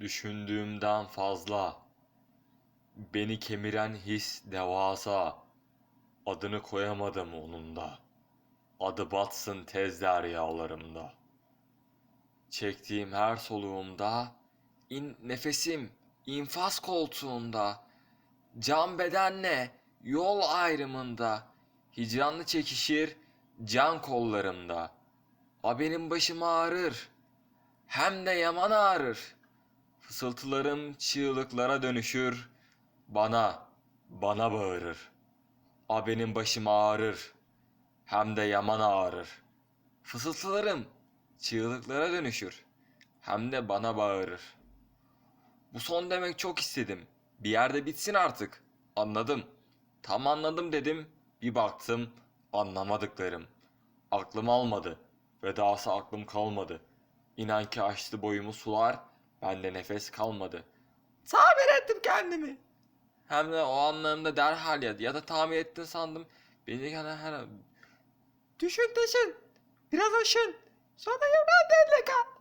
Düşündüğümden fazla. Beni kemiren his devasa. Adını koyamadım onun da. Adı batsın tez deryalarımda. Çektiğim her soluğumda, in nefesim infaz koltuğunda. Can bedenle yol ayrımında, hicranlı çekişir can kollarımda. A benim başım ağrır, hem de yaman ağrır. Fısıltılarım çığlıklara dönüşür, bana, bana bağırır. A benim başım ağrır, hem de yaman ağrır. Fısıltılarım çığlıklara dönüşür, hem de bana bağırır. Bu son demek çok istedim. Bir yerde bitsin artık. Anladım. Tam anladım dedim. Bir baktım anlamadıklarım. Aklım almadı. Ve dahası aklım kalmadı. İnan ki açtı boyumu sular. Bende nefes kalmadı. Tamir ettim kendimi. Hem de o anlarımda derhal ya, ya da tamir ettin sandım. Beni yani her... Düşün düşün. Biraz aşın. Sonra kal. Bana